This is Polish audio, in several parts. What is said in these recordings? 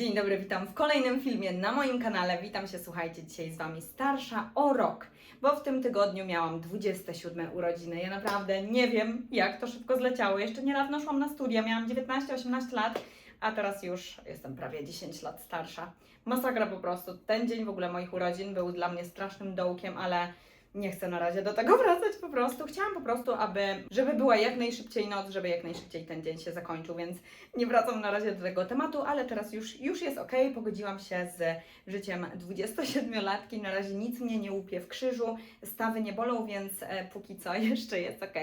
Dzień dobry, witam w kolejnym filmie na moim kanale. Witam się, słuchajcie, dzisiaj z Wami starsza o rok, bo w tym tygodniu miałam 27 urodziny. Ja naprawdę nie wiem, jak to szybko zleciało. Jeszcze niedawno szłam na studia, miałam 19-18 lat, a teraz już jestem prawie 10 lat starsza. Masakra po prostu. Ten dzień w ogóle moich urodzin był dla mnie strasznym dołkiem, ale nie chcę na razie do tego wracać po prostu. Chciałam po prostu, aby, żeby była jak najszybciej noc, żeby jak najszybciej ten dzień się zakończył, więc nie wracam na razie do tego tematu, ale teraz już, już jest ok. Pogodziłam się z życiem 27-latki. Na razie nic mnie nie łupie w krzyżu, stawy nie bolą, więc e, póki co jeszcze jest ok.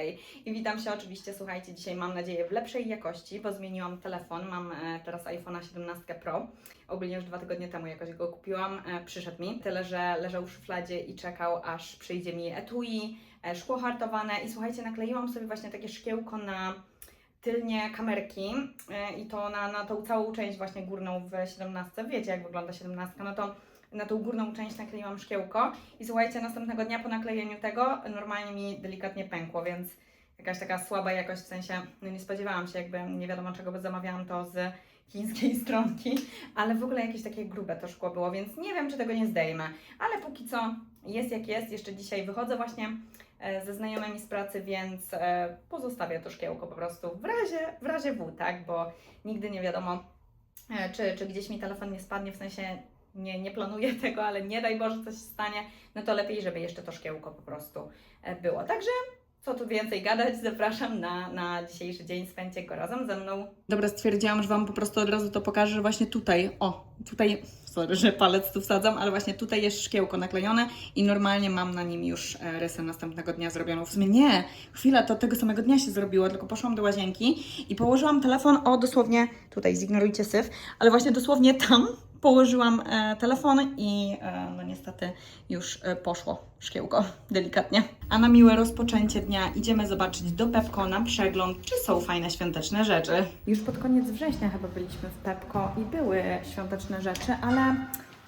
I witam się oczywiście, słuchajcie, dzisiaj mam nadzieję w lepszej jakości, bo zmieniłam telefon. Mam e, teraz iPhone'a 17 Pro. Ogólnie już dwa tygodnie temu jakoś go kupiłam, e, przyszedł mi. Tyle, że leżał w szufladzie i czekał, aż przyjdzie mi etui, e, szkło hartowane i słuchajcie, nakleiłam sobie właśnie takie szkiełko na tylnie kamerki e, i to na, na tą całą część właśnie górną w 17. Wiecie jak wygląda 17, no to na tą górną część nakleiłam szkiełko i słuchajcie, następnego dnia po naklejeniu tego normalnie mi delikatnie pękło, więc jakaś taka słaba jakość, w sensie no nie spodziewałam się jakby, nie wiadomo czego, bo zamawiałam to z chińskiej stronki, ale w ogóle jakieś takie grube to szkło było, więc nie wiem, czy tego nie zdejmę, ale póki co jest jak jest, jeszcze dzisiaj wychodzę właśnie e, ze znajomymi z pracy, więc e, pozostawię to szkiełko po prostu w razie, w razie W, tak, bo nigdy nie wiadomo, e, czy, czy gdzieś mi telefon nie spadnie, w sensie nie, nie planuję tego, ale nie daj Boże coś stanie, no to lepiej, żeby jeszcze to szkiełko po prostu było. Także co tu więcej gadać, zapraszam na, na dzisiejszy dzień, spędźcie go razem ze mną. Dobra, stwierdziłam, że Wam po prostu od razu to pokażę, że właśnie tutaj, o, tutaj, sorry, że palec tu wsadzam, ale właśnie tutaj jest szkiełko naklejone i normalnie mam na nim już e, rysę następnego dnia zrobioną. W sumie nie, chwila, to tego samego dnia się zrobiło, tylko poszłam do łazienki i położyłam telefon, o, dosłownie, tutaj zignorujcie syf, ale właśnie dosłownie tam położyłam e, telefon i e, no niestety już e, poszło szkiełko, delikatnie. A na miłe rozpoczęcie dnia idziemy zobaczyć do Pepko na przegląd, czy są fajne świąteczne rzeczy. Już pod koniec września chyba byliśmy w Pepko i były świąteczne rzeczy, ale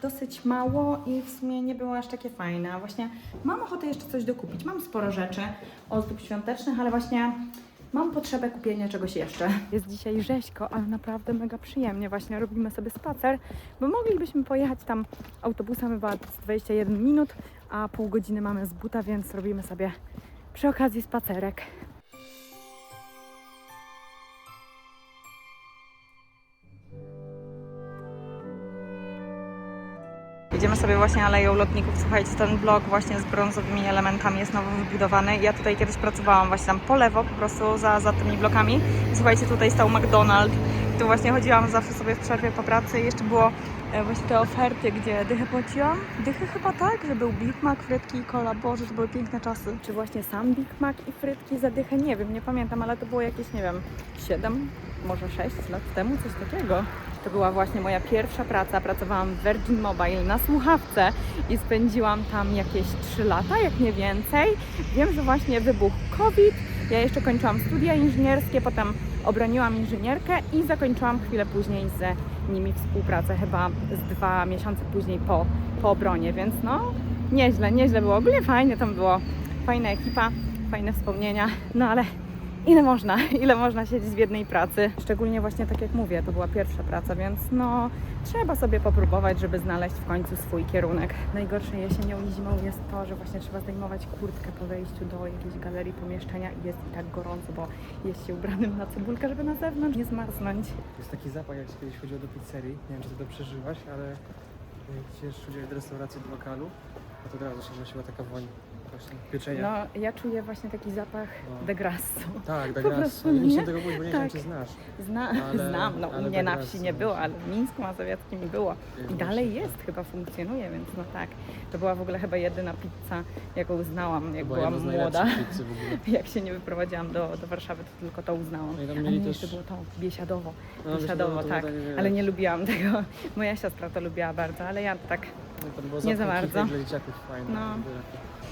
dosyć mało i w sumie nie było aż takie fajne. Właśnie mam ochotę jeszcze coś dokupić. Mam sporo rzeczy, ozdób świątecznych, ale właśnie Mam potrzebę kupienia czegoś jeszcze. Jest dzisiaj rzeźko, ale naprawdę mega przyjemnie. Właśnie robimy sobie spacer, bo moglibyśmy pojechać tam autobusem chyba z 21 minut, a pół godziny mamy z buta, więc robimy sobie przy okazji spacerek. Idziemy sobie właśnie Aleją Lotników. Słuchajcie, ten blok właśnie z brązowymi elementami jest nowo wybudowany. Ja tutaj kiedyś pracowałam właśnie tam po lewo, po prostu za, za tymi blokami. Słuchajcie, tutaj stał McDonald's. Tu właśnie chodziłam zawsze sobie w przerwie po pracy jeszcze było e, właśnie te oferty, gdzie dychę płaciłam. Dychy chyba tak, że był Big Mac, frytki i cola. Boże, to były piękne czasy. Czy właśnie sam Big Mac i frytki za dychę? Nie wiem, nie pamiętam, ale to było jakieś, nie wiem, 7, może 6 lat temu, coś takiego. To była właśnie moja pierwsza praca. Pracowałam w Virgin Mobile na słuchawce i spędziłam tam jakieś 3 lata, jak nie więcej. Wiem, że właśnie wybuchł COVID. Ja jeszcze kończyłam studia inżynierskie, potem obroniłam inżynierkę i zakończyłam chwilę później z nimi współpracę, chyba z dwa miesiące później po, po obronie, więc no nieźle, nieźle było. Ogólnie fajnie tam było. Fajna ekipa, fajne wspomnienia, no ale ile można, ile można siedzieć w jednej pracy. Szczególnie właśnie tak jak mówię, to była pierwsza praca, więc no trzeba sobie popróbować, żeby znaleźć w końcu swój kierunek. Najgorsze jesienią i zimą jest to, że właśnie trzeba zdejmować kurtkę po wejściu do jakiejś galerii pomieszczenia i jest i tak gorąco, bo jest się ubranym na cebulkę, żeby na zewnątrz nie zmarznąć. Jest taki zapach, jak się kiedyś chodziło do pizzerii. Nie wiem, czy ty to przeżyłaś, ale jak się chodziłeś do restauracji, do lokalu, no to od razu się nosiła taka woń właśnie pieczenia. No, ja czuję właśnie taki zapach No. degrasu. tak, tak prostu, Nie chcę tego mówić, bo nie wiem, Tak. czy znasz. Zna, Ale- znam, no u mnie na tak wsi nie było, ale w Mińsku Mazowieckim było. I dalej jest, chyba funkcjonuje, więc no tak. To była w ogóle chyba jedyna pizza, jaką znałam, jak była byłam młoda. Jak się nie wyprowadziłam do, do Warszawy, to tylko to uznałam. No i tam A mieli nie, też- to było to, biesiadowo. No, biesiadowo, tak. tak, nie wiem, Ale nie lubiłam tego. Moja siostra to lubiła bardzo, ale ja tak. No, nie za bardzo. Dla dzieciaków fajne. No.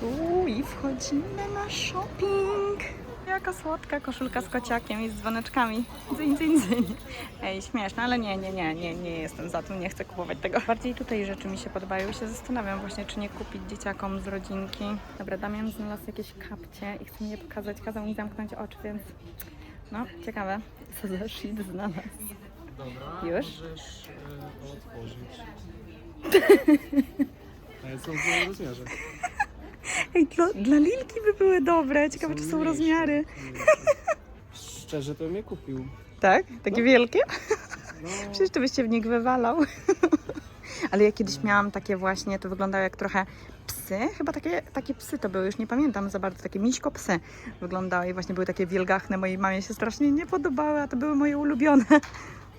Uuu, i wchodzimy na shopping. Jaka słodka koszulka z kociakiem i z dzwoneczkami. Dzyń, dzyń, dzyń. Ej, śmieszne, ale nie, nie, nie, nie, nie jestem za tym, nie chcę kupować tego. Bardziej tutaj rzeczy mi się podobają i się zastanawiam właśnie, czy nie kupić dzieciakom z rodzinki. Dobra, Damian znalazł jakieś kapcie i chce mi je pokazać, kazał mi zamknąć oczy, więc no, ciekawe, co za shit znalazł. Dobra, Już? możesz e, otworzyć. Ale są w rozmiarze. Ej, dla, dla Lilki by były dobre. Ciekawe, czy są mniejsze, rozmiary. Szczerze to bym je kupił. Tak? Takie wielkie? No, Przecież to byś się w nich wywalał. Ale ja kiedyś miałam takie właśnie, to wyglądało jak trochę psy, chyba takie, takie psy to były, już nie pamiętam za bardzo, takie miśko psy wyglądały i właśnie były takie wielgachne, mojej mamie się strasznie nie podobały, a to były moje ulubione.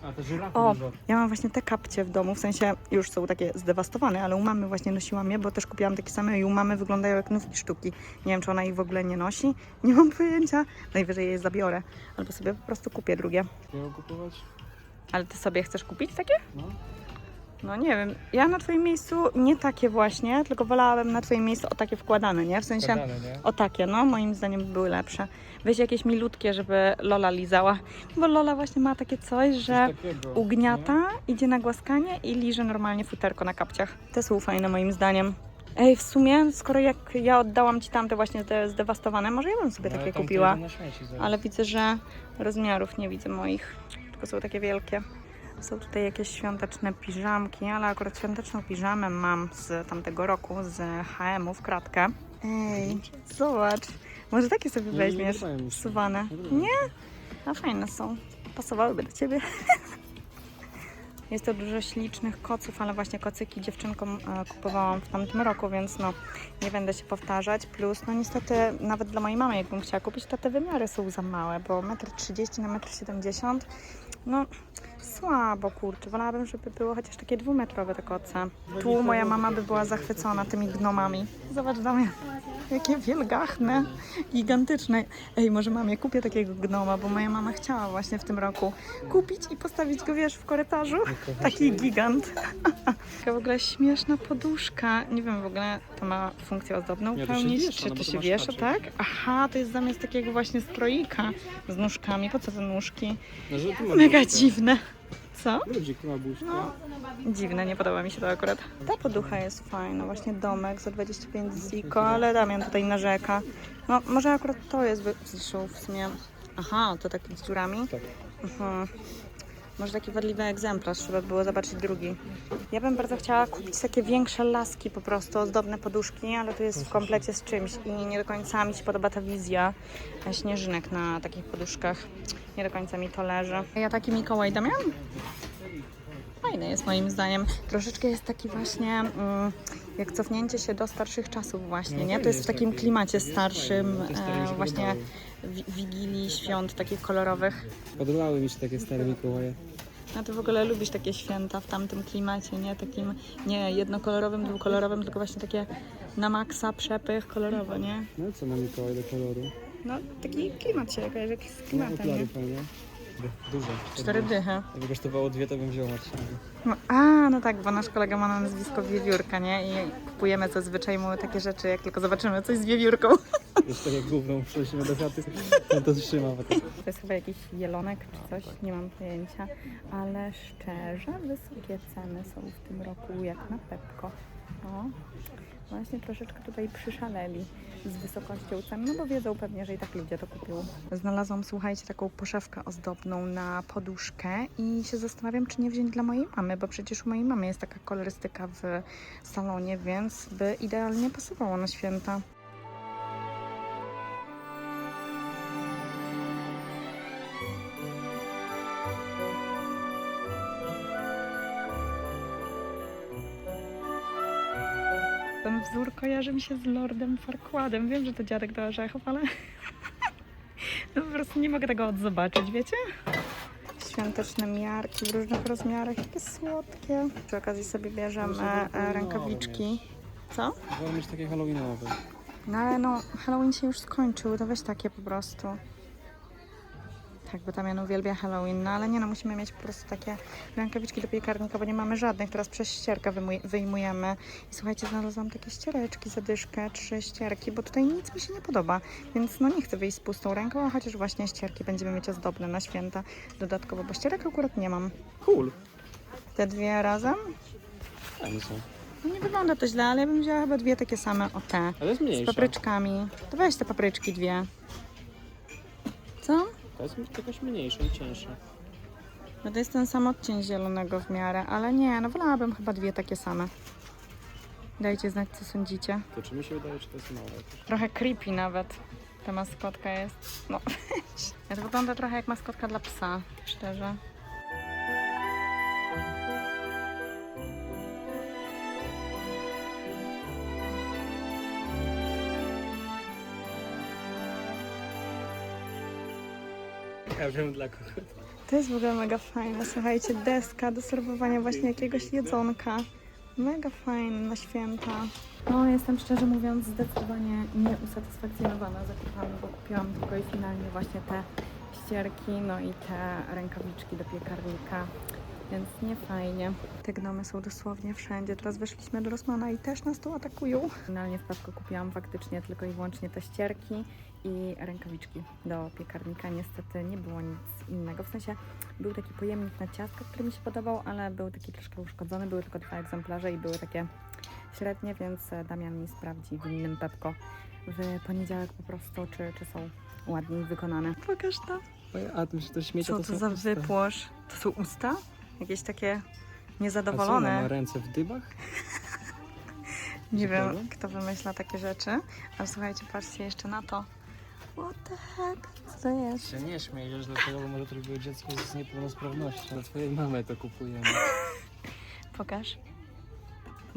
A te żyrafy O, dużo. ja mam właśnie te kapcie w domu, w sensie już są takie zdewastowane, ale u mamy właśnie nosiłam je, bo też kupiłam takie same i u mamy wyglądają jak nówki sztuki. Nie wiem, czy ona ich w ogóle nie nosi, nie mam pojęcia. Najwyżej je zabiorę, albo sobie po prostu kupię drugie. Miał kupować? Ale ty sobie chcesz kupić takie? No. No nie wiem, ja na twoim miejscu nie takie właśnie, tylko wolałabym na twoim miejscu o takie wkładane, nie? W sensie Składane, nie? o takie, no moim zdaniem by były lepsze. Weź jakieś milutkie, żeby Lola lizała, bo Lola właśnie ma takie coś, że takiego, ugniata, idzie na głaskanie i liże normalnie futerko na kapciach. Te są fajne moim zdaniem. Ej, w sumie, skoro jak ja oddałam ci tamte właśnie te zdewastowane, może ja bym sobie No, takie kupiła. Ale widzę, że rozmiarów nie widzę moich, tylko są takie wielkie. Są tutaj jakieś świąteczne piżamki, ale akurat świąteczną piżamę mam z tamtego roku, z HM-u w kratkę. Ej, zobacz, może takie sobie Nie, nie weźmiesz, suwane. Nie mi Nie? A fajne są, pasowałyby do ciebie. Jest to dużo ślicznych koców, ale właśnie kocyki dziewczynkom e, kupowałam w tamtym roku, więc no nie będę się powtarzać. Plus, no niestety nawet dla mojej mamy, jakbym chciała kupić, to te wymiary są za małe, bo 1,30 m na 1,70 m, no słabo kurczę. Wolałabym, żeby było chociaż takie dwumetrowe te koce. Tu moja mama by była zachwycona tymi gnomami. Zobacz Damian, jakie wielgachne, gigantyczne. Ej, może mamie kupię takiego gnoma, bo moja mama chciała właśnie w tym roku kupić i postawić go, wiesz, w korytarzu. Taki gigant. Taka w ogóle śmieszna poduszka. Nie wiem w ogóle, to ma funkcję ozdobną Nie, pełnić, czy no to się wiesza, tak? Aha, to jest zamiast takiego właśnie stroika z nóżkami. Po co te nóżki? No, Mega dziwne. Co? Ludzik ma buźkę. No, dziwne, nie podoba mi się to akurat. Ta poducha jest fajna, właśnie domek za 25 ziko, ale Damian tutaj narzeka. No, może akurat to jest, wy- zresztą w sumie... Aha, to taki z dziurami? Tak. Mhm. Może taki wadliwy egzemplarz, trzeba było zobaczyć drugi. Ja bym bardzo chciała kupić takie większe laski, po prostu ozdobne poduszki, ale to jest w komplecie z czymś i nie do końca mi się podoba ta wizja e, śnieżynek na takich poduszkach. Nie do końca mi to leży. Ja taki Mikołaj Damian? Fajny jest moim zdaniem. Troszeczkę jest taki właśnie mm, jak cofnięcie się do starszych czasów właśnie, No, nie? fajny To jest w takim taki. klimacie starszym, się e, właśnie wi- wigilii, świąt takich kolorowych. Podobały mi się takie stare Mikołaje. A ty w ogóle lubisz takie święta w tamtym klimacie, nie? Takim nie jednokolorowym, dwukolorowym, tylko właśnie takie na maksa przepych kolorowe, nie? No co ma Mikołaj do koloru? No taki klimat się jakoś, jakiś z No, klimatem, okulary nie? Fajne. Duże. Cztery dychy. Jakby kosztowało dwie, to bym wziął Marcina. No, a, no tak, bo nasz kolega ma na nazwisko Wiewiórka, nie? I kupujemy zazwyczaj mu takie rzeczy, jak tylko zobaczymy coś z wiewiórką. Jeszcze tak jak gówną przynosimy do chaty, on to trzyma. To jest chyba jakiś jelonek czy coś, nie mam pojęcia. Ale szczerze, wysokie ceny są w tym roku jak na Pepko. O, właśnie troszeczkę tutaj przyszaleli z wysokością cen, no bo wiedzą pewnie, że i tak ludzie to kupią. Znalazłam, słuchajcie, taką poszewkę ozdobną na poduszkę i się zastanawiam, czy nie wziąć dla mojej mamy, bo przecież u mojej mamy jest taka kolorystyka w salonie, więc by idealnie pasowało na święta. Kojarzy mi się z Lordem Farquadem. Wiem, że to dziadek do orzechów, ale no po prostu nie mogę tego odzobaczyć, wiecie? Świąteczne miarki w różnych rozmiarach, jakie słodkie. Przy okazji sobie bierzemy e, rękawiczki. Co? Wolę mieć takie halloweenowe. No ale no, Halloween się już skończył, to weź takie po prostu. Tak, bo Damian uwielbia Halloween, no ale nie no, musimy mieć po prostu takie rękawiczki do piekarnika, bo nie mamy żadnych, teraz przez ścierkę wyjmuj- wyjmujemy. I słuchajcie, znalazłam takie ściereczki, zadyszkę, trzy ścierki, bo tutaj nic mi się nie podoba, więc no nie chcę wyjść z pustą ręką, a chociaż właśnie ścierki będziemy mieć ozdobne na święta dodatkowo, bo ścierek akurat nie mam. Cool. Te dwie razem? Fajne są. No nie wygląda to źle, ale ja bym wzięła chyba dwie takie same, o te. Ale jest Z mniejsza. papryczkami. To weź te papryczki dwie. Co? To jest jakaś mniejsza i cięższa. Bo to jest ten sam odcień zielonego w miarę, ale nie, no wolałabym chyba dwie takie same. Dajcie znać, co sądzicie. To czy mi się wydaje, że to jest małe? Trochę creepy nawet. Ta maskotka jest. No, to wygląda trochę jak maskotka dla psa, szczerze. Ja wiem dla kogo. To jest w ogóle mega fajne. Słuchajcie, deska do serwowania właśnie jakiegoś jedzonka. Mega fajne na święta. No, jestem szczerze mówiąc zdecydowanie nieusatysfakcjonowana zakupami, bo kupiłam tylko i finalnie właśnie te ścierki, no i te rękawiczki do piekarnika. Więc nie fajnie. Te gnomy są dosłownie wszędzie. Teraz weszliśmy do Rosmana i też nas tu atakują. Finalnie w Pepko kupiłam faktycznie tylko i wyłącznie te ścierki i rękawiczki do piekarnika. Niestety nie było nic innego. W sensie był taki pojemnik na ciastka, który mi się podobał, ale był taki troszkę uszkodzony. Były tylko dwa egzemplarze i były takie średnie, więc e, Damian mi sprawdzi w innym Pepko w poniedziałek po prostu, czy, czy są ładniej wykonane. Pokaż to. A to się to śmiecia Co to to są za usta. wypłosz? To są usta? Jakieś takie A co, ma niezadowolone. ręce w dybach? Nie wiem, kto wymyśla takie rzeczy, ale słuchajcie, patrzcie jeszcze na to. What the heck? Co to jest? Się nie śmiejesz, dlatego bo może to było dziecko z niepełnosprawnością. Dla twojej mamy to kupujemy. Pokaż.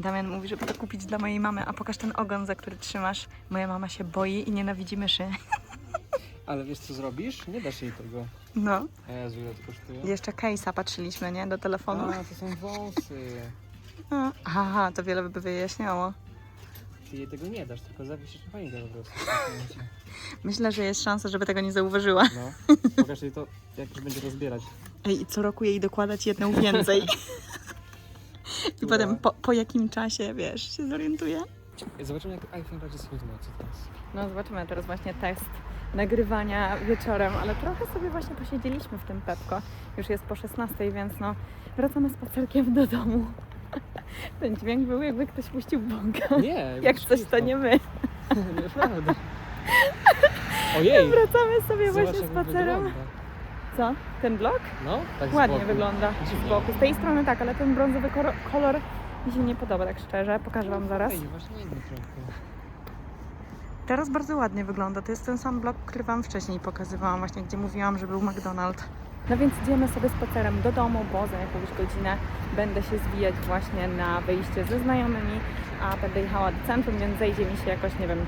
Damian mówi, żeby to kupić dla mojej mamy, a pokaż ten ogon, za który trzymasz. Moja mama się boi i nienawidzi myszy. Ale wiesz co zrobisz? Nie dasz jej tego. No. Jezu, ile to kosztuje? Jeszcze case'a patrzyliśmy, nie? Do telefonu. A, to są wąsy. A, Aha, to wiele by wyjaśniało. Ty jej tego nie dasz, tylko zawiesisz choinkę po prostu. Myślę, że jest szansa, żeby tego nie zauważyła. No, pokaż jej to, jak już będzie rozbierać. Ej, i co roku jej dokładać jedną więcej. I potem po, po jakim czasie, wiesz, się zorientuje. Zobaczymy jak iPhone radzi sobie w nocy teraz. No zobaczymy, teraz właśnie test nagrywania wieczorem, ale trochę sobie właśnie posiedzieliśmy w tym Pepko. Już jest po 16, więc no wracamy spacerkiem do domu. Ten dźwięk był jakby ktoś puścił bąka. Nie, Jak coś to nie my. Nieprawda. Ojej! Wracamy sobie Zobacz, właśnie spacerem. wygląda. Co? Ten blok? No, tak Ładnie boku. wygląda z boku. Z tej strony tak, ale ten brązowy kolor mi się nie podoba, tak szczerze. Pokażę Wam zaraz. Ej, właśnie inny trochę. Teraz bardzo ładnie wygląda. To jest ten sam blok, który Wam wcześniej pokazywałam, właśnie gdzie mówiłam, że był McDonald's. No więc idziemy sobie spacerem do domu, bo za jakąś godzinę będę się zwijać właśnie na wyjście ze znajomymi, a będę jechała do centrum, więc zejdzie mi się jakoś, nie wiem,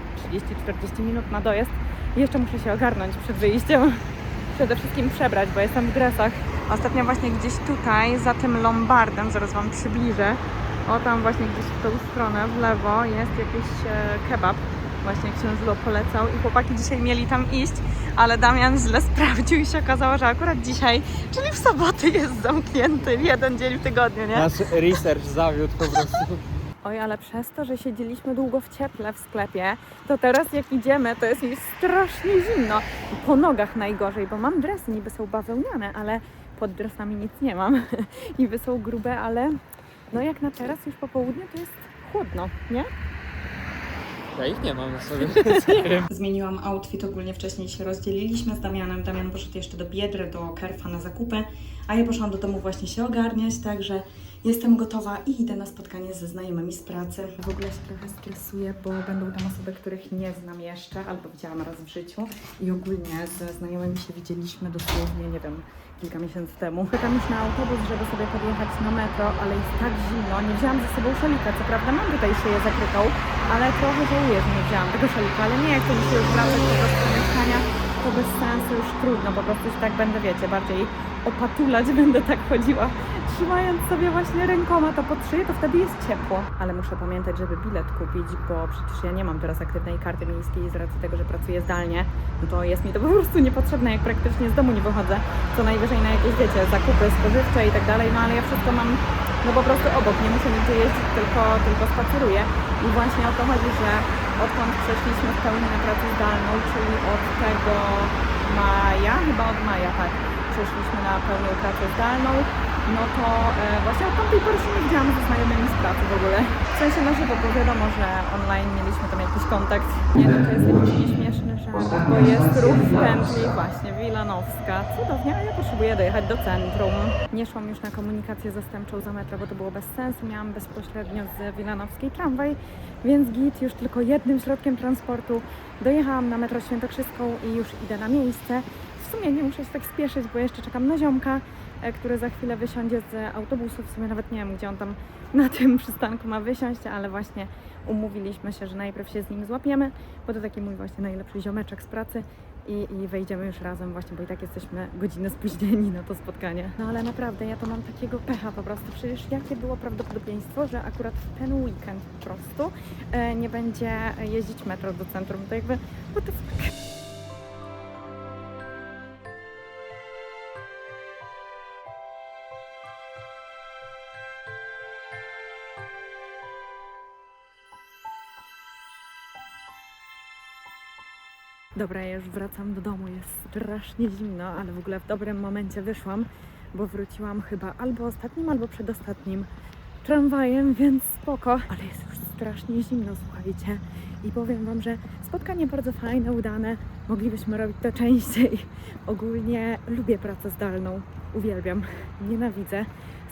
30-40 minut na dojazd. I jeszcze muszę się ogarnąć przed wyjściem. Przede wszystkim przebrać, bo jestem w dresach. Ostatnio właśnie gdzieś tutaj, za tym lombardem, zaraz Wam przybliżę, o tam właśnie gdzieś w tą stronę, w lewo jest jakiś e, kebab. Właśnie księżlo polecał i chłopaki dzisiaj mieli tam iść, ale Damian źle sprawdził i się okazało, że akurat dzisiaj, czyli w soboty jest zamknięty, jeden dzień w tygodniu, nie? Nasz research zawiódł po prostu. Oj, ale przez to, że siedzieliśmy długo w cieple w sklepie, to teraz jak idziemy, to jest mi strasznie zimno. I Po nogach najgorzej, bo mam dresy, niby są bawełniane, ale pod dresami nic nie mam. niby są grube, ale no jak na teraz już po południu to jest chłodno, nie? Ja ich nie mam na sobie, więc. Zmieniłam outfit, ogólnie wcześniej się rozdzieliliśmy z Damianem. Damian poszedł jeszcze do Biedry, do Kerfa na zakupy, a ja poszłam do domu właśnie się ogarniać, także jestem gotowa i idę na spotkanie ze znajomymi z pracy. W ogóle się trochę stresuję, bo będą tam osoby, których nie znam jeszcze, albo widziałam raz w życiu i ogólnie ze znajomymi się widzieliśmy dosłownie, nie wiem, kilka miesięcy temu. Czekam już na autobus, żeby sobie podjechać na metro, ale jest tak zimno. Nie wzięłam ze sobą szalika, co prawda mam tutaj szyję zakrytą, ale trochę żałuję, że nie wzięłam tego szalika, ale nie jak mi się już wracać do mieszkania, to bez sensu już trudno, po prostu już tak będę, wiecie, bardziej opatulać będę tak chodziła, trzymając sobie właśnie rękoma to pod szyję, to wtedy jest ciepło. Ale muszę pamiętać, żeby bilet kupić, bo przecież ja nie mam teraz aktywnej karty miejskiej z racji tego, że pracuję zdalnie, no to jest mi to po prostu niepotrzebne, jak praktycznie z domu nie wychodzę, co najwyżej na jakieś, wiecie, zakupy spożywcze i tak dalej, no ale ja wszystko mam no po prostu obok, nie muszę nigdzie jeździć, tylko, tylko spaceruję. I właśnie o to chodzi, że odkąd przeszliśmy w pełni na pracę zdalną, czyli od tego maja, chyba od maja, tak, przeszliśmy na pełną pracę zdalną, no to e, właśnie od tamtej pory się nie widziałam ze znajomymi z pracy w ogóle. W sensie na żywo, bo wiadomo, że online mieliśmy tam jakiś kontakt. Nie, no to jest jakiś nieśmieszny żart, bo jest ruch w pętli właśnie Wilanowska. Cudownie, a ja potrzebuję dojechać do centrum. Nie szłam już na komunikację zastępczą za metro, bo to było bez sensu. Miałam bezpośrednio z Wilanowskiej tramwaj, więc git już tylko jednym środkiem transportu. Dojechałam na metro Świętokrzyską i już idę na miejsce. W sumie nie muszę się tak spieszyć, bo jeszcze czekam na ziomka, e, który za chwilę wysiądzie z autobusu. W sumie nawet nie wiem, gdzie on tam na tym przystanku ma wysiąść, ale właśnie umówiliśmy się, że najpierw się z nim złapiemy, bo to taki mój właśnie najlepszy ziomeczek z pracy i, i wejdziemy już razem właśnie, bo i tak jesteśmy godzinę spóźnieni na to spotkanie. No ale naprawdę, ja to mam takiego pecha po prostu. Przecież jakie było prawdopodobieństwo, że akurat w ten weekend po prostu e, nie będzie jeździć metro do centrum. To jakby, what the fuck? Dobra, ja już wracam do domu, jest strasznie zimno, ale w ogóle w dobrym momencie wyszłam, bo wróciłam chyba albo ostatnim, albo przedostatnim tramwajem, więc spoko. Ale jest już strasznie zimno, słuchajcie. I powiem Wam, że spotkanie bardzo fajne, udane. Moglibyśmy robić to częściej. Ogólnie lubię pracę zdalną. Uwielbiam. Nienawidzę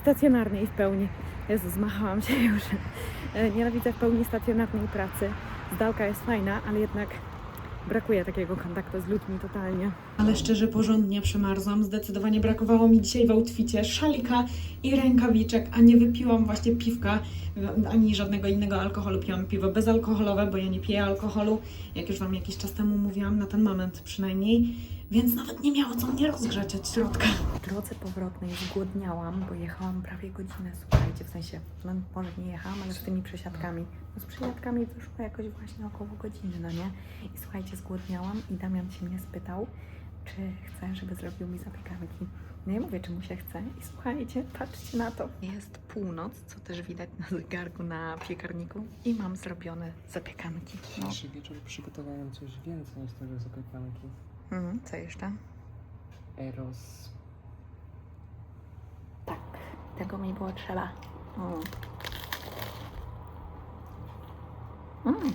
stacjonarnej w pełni. Jezu, zmachałam się już. E, Nienawidzę w pełni stacjonarnej pracy. Zdalka jest fajna, ale jednak brakuje takiego kontaktu z ludźmi totalnie. Ale szczerze, porządnie przemarzłam. Zdecydowanie brakowało mi dzisiaj w outficie szalika i rękawiczek, a nie wypiłam właśnie piwka ani żadnego innego alkoholu. Piłam piwo bezalkoholowe, bo ja nie piję alkoholu, jak już Wam jakiś czas temu mówiłam, na ten moment przynajmniej. Więc nawet nie miało co mnie rozgrzać od środka. W drodze powrotnej zgłodniałam, bo jechałam prawie godzinę, słuchajcie, w sensie, no może nie jechałam, ale z tymi przesiadkami. No z przesiadkami wyszło jakoś właśnie około godziny, no nie? I słuchajcie, zgłodniałam i Damian się mnie spytał, czy chcę, żeby zrobił mi zapiekanki. No ja mówię, czy mu się chce. I słuchajcie, patrzcie na to. Jest północ, co też widać na zegarku na piekarniku. I mam zrobione zapiekanki. No. Dzisiejszy wieczór przygotowałem coś więcej niż tego zapiekanki. Mhm, co jeszcze? Eros. Tak, tego mi było trzeba. Mm. Mm.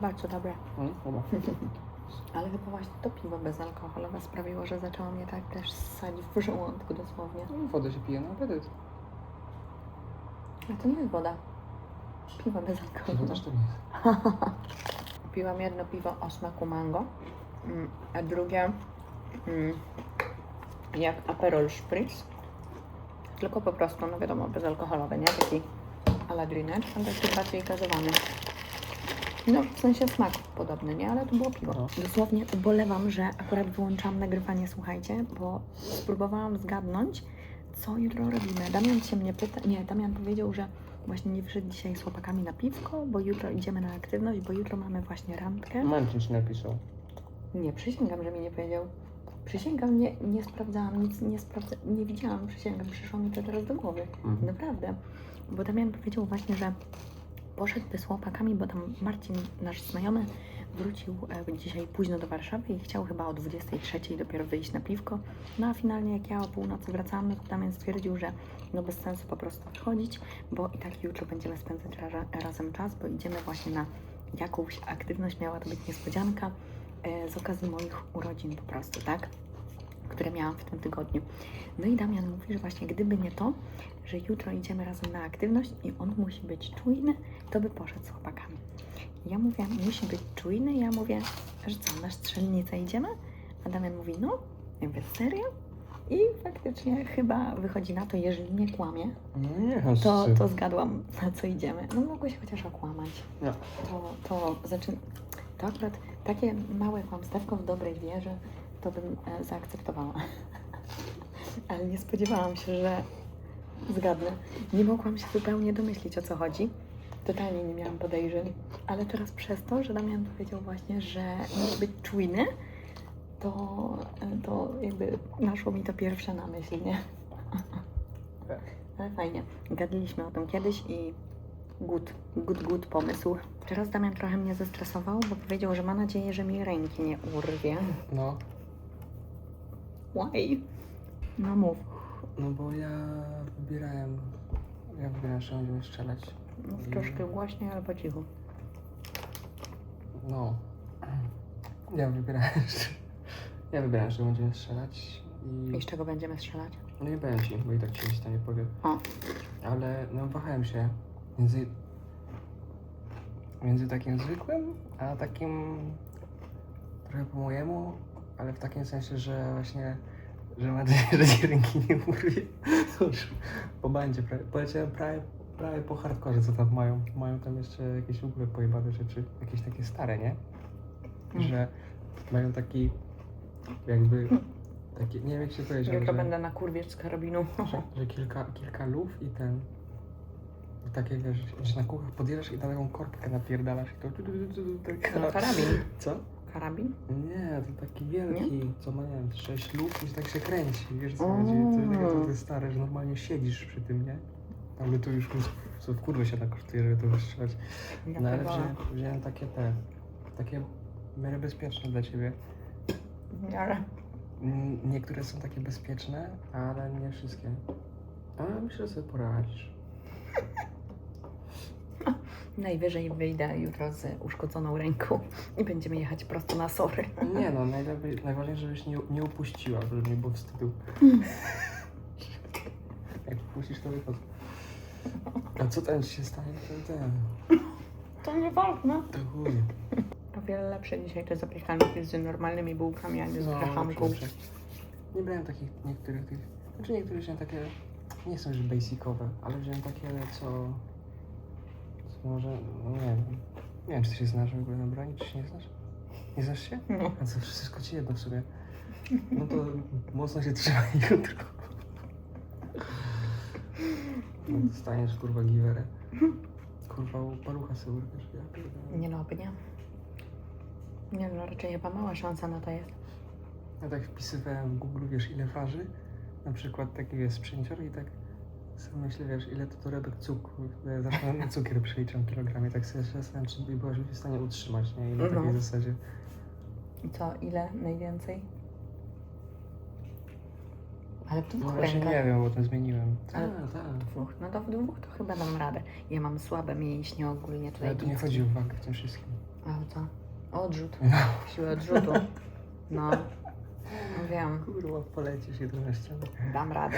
Bardzo dobre. Mm. Ale chyba właśnie to piwo bezalkoholowe sprawiło, że zaczęło mnie tak też ssać w żołądku dosłownie. No, Wodę się pije na apetyt. A to nie jest woda. Piwo Piwo bezalkoholowe. też to nie jest. Piłam jedno piwo o smaku mango, mm, a drugie mm, jak Aperol Spritz. Tylko po prostu, no wiadomo, bezalkoholowe, nie? Taki a la Drinette, a taki bardziej gazowany. No, w sensie smak podobny, nie? Ale to było piwo. No. Dosłownie ubolewam, że akurat wyłączałam nagrywanie, słuchajcie, bo spróbowałam zgadnąć, co jutro robimy. Damian się mnie pyta, nie, Damian powiedział, że właśnie nie wyszedł dzisiaj z chłopakami na piwko, bo jutro idziemy na aktywność, bo jutro mamy właśnie randkę. Ci napisał. Nie, przysięgam, że mi nie powiedział. Przysięgam, nie, nie sprawdzałam, nic nie sprawdza, nie widziałam, przysięgam, przyszło mi to teraz do głowy. Mhm. Naprawdę. Bo Damian powiedział właśnie, że poszedłby z chłopakami, bo tam Marcin, nasz znajomy, wrócił e, dzisiaj późno do Warszawy i chciał chyba o 23 dopiero wyjść na piwko. No a finalnie jak ja o północy wracałam, no to Damian stwierdził, że no bez sensu po prostu wychodzić, bo i tak jutro będziemy spędzać ra- razem czas, bo idziemy właśnie na jakąś aktywność, miała to być niespodzianka e, z okazji moich urodzin po prostu, tak? Które miałam w tym tygodniu. No i Damian mówi, że właśnie gdyby nie to, że jutro idziemy razem na aktywność i on musi być czujny, to by poszedł z chłopakami. Ja mówię, musi być czujny, ja mówię, że co, na strzelnicę idziemy? A Damian mówi, no, ja mówię, serio? I faktycznie chyba wychodzi na to, jeżeli nie kłamie, nie, to, to zgadłam, na co idziemy. No mogłeś chociaż okłamać. No. To, to zaczyna... To akurat takie małe kłamstewko w dobrej wierze, to bym e, zaakceptowała. Ale nie spodziewałam się, że zgadnę. Nie mogłam się zupełnie domyślić, o co chodzi. Totalnie nie miałam podejrzeń. Ale teraz przez to, że Damian powiedział właśnie, że musi być czujny, to, to jakby naszło mi to pierwsze na myśl, nie? Ale fajnie. Gadaliśmy o tym kiedyś i good, good, good pomysł. Teraz Damian trochę mnie zestresował, bo powiedział, że ma nadzieję, że mi ręki nie urwie. No. Why? No mów. No bo ja wybierałem, ja wybierałem, że będziemy strzelać. Mów troszkę głośniej albo cicho. No. Ja wybierałem, że, ja wybierałem, że będziemy strzelać i... I z czego będziemy strzelać? No nie powiem ci, bo i tak ci nic tam nie powiem. O. Ale no wahałem się między... Między takim zwykłym, a takim trochę po mojemu, ale w takim sensie, że właśnie, że mam nadzieję, że ci ręki nie urwie. Cóż, po bandzie prawie, poleciałem prawie, prawie po hardkorze, co tam mają. Mają tam jeszcze jakieś w ogóle pojebane rzeczy, jakieś takie stare, nie? Mm. Że mają taki jakby, taki, nie wiem jak się powiedział, Jutro że, będę na kurwie z karabinu. że, że kilka, kilka luf i ten i takie wiesz, że na kółkach podjeżdżasz i na taką korbkę napierdalasz i to tu, tu, tu, tu, tu, tak. No, karabin. Co? Karabin? Nie, to taki wielki, co ma, nie wiem, sześć luf i tak się kręci, wiesz co chodzi? To jest takie trochę stare, że normalnie siedzisz przy tym, nie? Ale to już w kurwę się tak kosztuje, żeby to wystrzelać. Ja No ale chyba- wziąłem, wziąłem takie te, takie w miarę bezpieczne dla ciebie. Ale Mm, Niektóre są takie bezpieczne, ale nie wszystkie. Ale myślę, że sobie poradzisz. najwyżej wyjdę jutro z uszkodzoną ręką i będziemy jechać prosto na sory. Nie no, najlepiej, najważniejsze, żebyś nie, nie upuściła, żeby nie było wstydu. Jak upuścisz, to wychodź. A co tam ci się stanie, to ten, To nieważne. to chuj. O wiele lepsze dzisiaj te zapiekanki z normalnymi bułkami, a nie z grachanką. lepsze, lepsze. Nie brałem takich niektórych tych, znaczy niektóre wziąłem takie, nie są już basicowe, ale wziąłem takie, co, co może, no nie wiem, nie wiem, czy ty się znasz w ogóle na broni, czy się nie znasz? Nie znasz się? No. A co, wszystko ci jedno w sobie. No to mocno się trzymaj jutro. No dostaniesz kurwa giwerę. Kurwa palucha sobie urwiesz, ja pierdolę. Nie no, oby nie. Nie no, raczej chyba mała szansa na to jest. Ja tak wpisywałem w Google, wiesz, ile waży, na przykład taki jest sprzęcior i tak sobie myślę, wiesz, ile to torebek cukru, ja zawsze na cukier przeliczam kilogramie, tak sobie zastanawiam, czy by byłaś w stanie utrzymać, nie, i na No. takiej zasadzie. I co, ile najwięcej? Ale w No dwóch właśnie rękach. nie wiem, bo to zmieniłem. Ale- Tak, tak. Dwóch. No to w dwóch to chyba dam radę. Ja mam słabe mięśnie ogólnie tutaj. Ale tu nie chodzi o wagę w tym wszystkim. A o co? O odrzut. No. Siłę odrzutu. No. No Wiem. Kurwa, polecisz jedną na ścianę. Dam radę.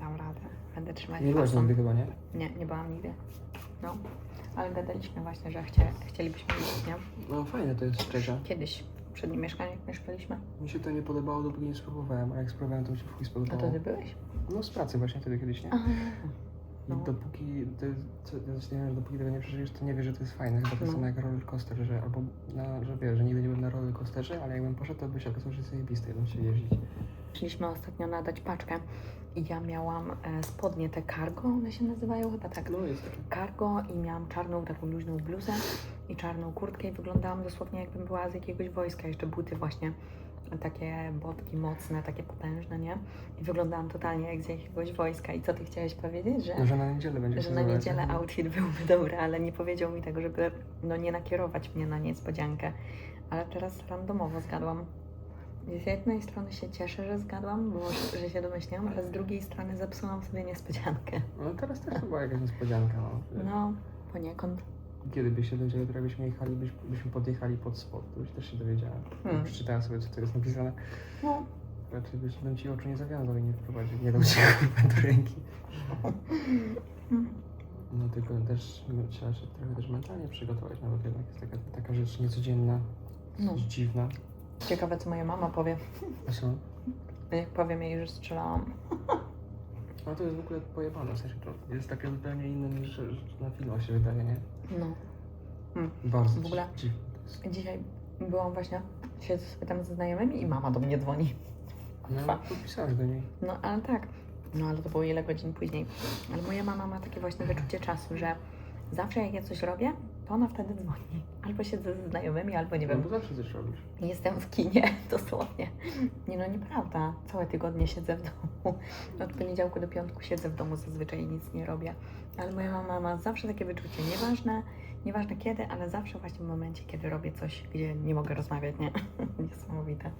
Dam radę. Będę trzymać Nie byłaś fasą. nigdy chyba, nie? Nie, nie byłam nigdy. No. Ale gadaliśmy właśnie, że chcie, chcielibyśmy iść, nie? No fajne to jest szczerze. Kiedyś. W przednim mieszkaniu, jak mieszkaliśmy. Mi się to nie podobało, dopóki nie spróbowałem, a jak spróbowałem, to mi się w chuj A to spodobało. ty byłeś? No z pracy właśnie wtedy kiedyś, nie? Aha. I No. dopóki, to, co, ja też nie wiem, dopóki tego nie przeżyjesz, to nie wiesz, że to jest fajne. Chyba to jest No. no. jak roller coaster, że albo, na, że wiesz, że nigdy nie byłem na roller coasterze, ale jakbym poszedł, to by się okazało, że zajebiste, jakbym się jeździć. Szliśmy ostatnio nadać paczkę i ja miałam e, spodnie te cargo, one się nazywają chyba tak. No jest takie. Cargo i miałam czarną taką luźną bluzę i czarną kurtkę i wyglądałam dosłownie jakbym była z jakiegoś wojska, jeszcze buty właśnie takie botki mocne, takie potężne, nie? I wyglądałam totalnie jak z jakiegoś wojska. I co ty chciałeś powiedzieć, że, No, że na niedzielę będzie że na niedzielę outfit byłby dobry, ale nie powiedział mi tego, żeby no nie nakierować mnie na niespodziankę. Ale teraz randomowo zgadłam. Z jednej strony się cieszę, że zgadłam, bo że się domyśliłam, ale z drugiej strony zepsułam sobie niespodziankę. No teraz też to była jakaś niespodzianka, no. No, poniekąd. Kiedy by się dowiedzieli, to jakbyśmy jechali, byś, byśmy podjechali pod spod, to byś też się dowiedziała. Hmm. Przeczytałem sobie, co tu jest napisane. No, Raczej byś bym ci oczu nie zawiązał i nie wprowadził, nie dał ci do ręki. No tylko też no, trzeba się trochę też mentalnie przygotować, no bo to jednak jest taka, taka rzecz niecodzienna, No. dziwna. Ciekawe co moja mama powie, A co? jak powiem jej, że strzelałam. No to jest w ogóle pojebane, w sensie to jest takie zupełnie inne niż na filmach się wydaje, nie? No. Bardzo W ogóle-. Dzisiaj byłam właśnie, siedzę sobie tam ze znajomymi i mama do mnie dzwoni. No, podpisałeś do niej. No ale tak, no ale to było ile godzin później. Ale moja mama ma takie właśnie wyczucie czasu, że zawsze jak ja coś robię, to ona wtedy dzwoni. Albo siedzę ze znajomymi, albo nie No wiem, bo zawsze coś robisz. jestem w kinie, dosłownie. Nie no, nieprawda. Całe tygodnie siedzę w domu. Od poniedziałku do piątku siedzę w domu, zazwyczaj nic nie robię. Ale moja mama ma zawsze takie wyczucie, nieważne, nieważne kiedy, ale zawsze właśnie w momencie, kiedy robię coś, gdzie nie mogę rozmawiać, nie? Niesamowite.